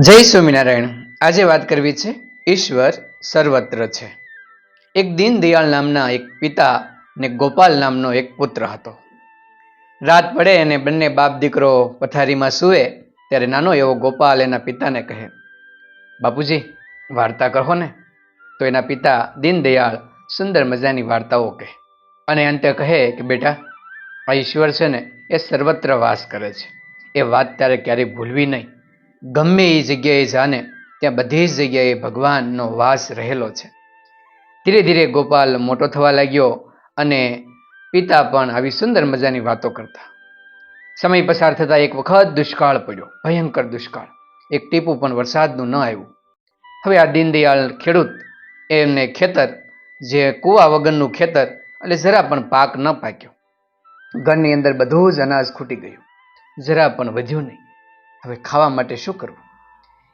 જય સ્વામિનારાયણ. આજે વાત કરવી છે, ઈશ્વર સર્વત્ર છે. એક દીનદયાળ નામના એક પિતા ને ગોપાલ નામનો એક પુત્ર હતો. રાત પડે અને બંને બાપ દીકરો પથારીમાં સૂવે, ત્યારે નાનો એવો ગોપાલ એના પિતાને કહે, બાપુજી, વાર્તા કહો ને. તો એના પિતા દીનદયાળ સુંદર મજાની વાર્તાઓ કહે અને અંતે કહે કે, બેટા, આ ઈશ્વર છે ને, એ સર્વત્ર વાસ કરે છે. એ વાત ત્યારે ક્યારેય ભૂલવી નહીં. ગમે એ જગ્યાએ જાને, ત્યાં બધી જ જગ્યાએ ભગવાનનો વાસ રહેલો છે. ધીરે ધીરે ગોપાલ મોટો થવા લાગ્યો અને પિતા પણ આવી સુંદર મજાની વાતો કરતા. સમય પસાર થતાં એક વખત દુષ્કાળ પડ્યો, ભયંકર દુષ્કાળ. એક ટીપું પણ વરસાદનું ન આવ્યું. હવે આ દીનદયાળ ખેડૂત એમને ખેતર, જે કૂવા વગરનું ખેતર, એટલે જરા પણ પાક ન પાક્યો. ઘરની અંદર બધું જ અનાજ ખૂટી ગયું. જરા પણ વધ્યું નહીં. હવે ખાવા માટે શું કરવું?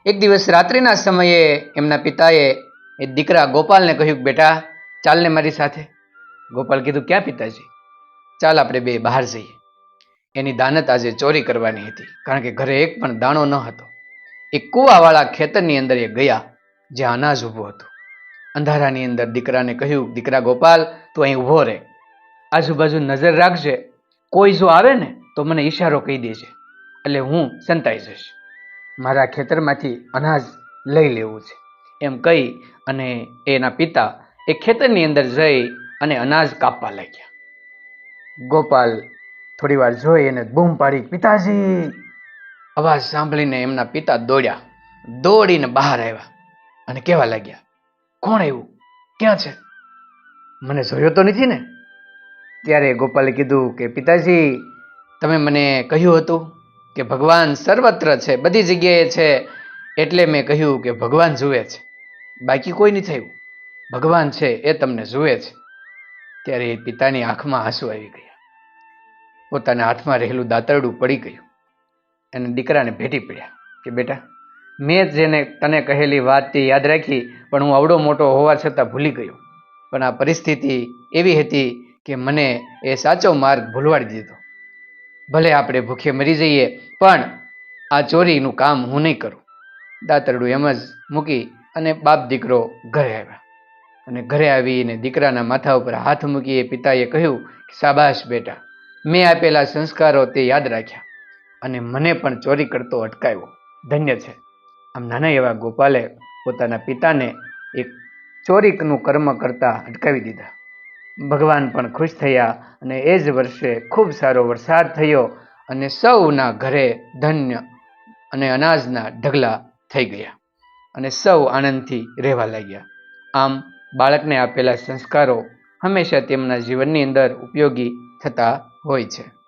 એક દિવસ રાત્રિના સમયે એમના પિતાએ એ દીકરા ગોપાલને કહ્યું બેટા, ચાલને મારી સાથે. ગોપાલ કીધું, ક્યાં પિતાજી? ચાલ આપણે બે બહાર જઈએ. એની દાનત આજે ચોરી કરવાની હતી, કારણ કે ઘરે એક પણ દાણો ન હતો. એ કૂવાવાળા ખેતરની અંદર એ ગયા, જ્યાં અનાજ ઊભું હતું. અંધારાની અંદર દીકરાને કહ્યું, દીકરા ગોપાલ, તું અહીં ઊભો રહે. આજુબાજુ નજર રાખજે. કોઈ જો આવે ને, તો મને ઈશારો કહી દેજે. એટલે હું સંતાઈ જઈશ. મારા ખેતરમાંથી અનાજ લઈ લેવું છે. એમ કહી અને એના પિતા એ ખેતરની અંદર જઈ અને અનાજ કાપવા લાગ્યા. ગોપાલ થોડી વાર જોઈ અને બૂમ પાડી, પિતાજી! અવાજ સાંભળીને એમના પિતા દોડ્યા. દોડીને બહાર આવ્યા અને કહેવા લાગ્યા, કોણ આવ્યું? ક્યાં છે? મને જોયો તો નથી ને. ત્યારે ગોપાલે કીધું કે, પિતાજી, તમે મને કહ્યું હતું કે ભગવાન સર્વત્ર છે, બધી જગ્યાએ છે, એટલે મેં કહ્યું કે ભગવાન જુએ છે. બાકી કોઈ નહીં થયું. ભગવાન છે એ તમને જુએ છે. ત્યારે એ પિતાની આંખમાં આંસુ આવી ગયા. પોતાના હાથમાં રહેલું દાતરડું પડી ગયું. અને દીકરાને ભેટી પડ્યા કે બેટા, મેં જેને તને કહેલી વાત તે યાદ રાખી, પણ હું આવડો મોટો હોવા છતાં ભૂલી ગયો. પણ આ પરિસ્થિતિ એવી હતી કે મને એ સાચો માર્ગ ભૂલવાડી દીધો. ભલે આપણે ભૂખે મરી જઈએ, પણ આ ચોરીનું કામ હું નહીં કરું. દાતરડું એમ જ મૂકી અને બાપ દીકરો ઘરે આવ્યા. અને ઘરે આવીને દીકરાના માથા ઉપર હાથ મૂકી એ પિતાએ કહ્યું કે, શાબાશ બેટા, મેં આપેલા સંસ્કારો તે યાદ રાખ્યા અને મને પણ ચોરી કરતો અટકાવ્યો. ધન્ય છે. આમ નાના એવા ગોપાલે પોતાના પિતાને એક ચોરીકનું કર્મ કરતા અટકાવી દીધા. ભગવાન પણ ખુશ થયા અને એ જ વર્ષે ખૂબ સારો વરસાદ થયો અને સૌના ઘરે ધન્ય અને અનાજના ઢગલા થઈ ગયા અને સૌ આનંદથી રહેવા લાગ્યા. આમ બાળકને આપેલા સંસ્કારો હંમેશા તેમના જીવનની અંદર ઉપયોગી થતા હોય છે.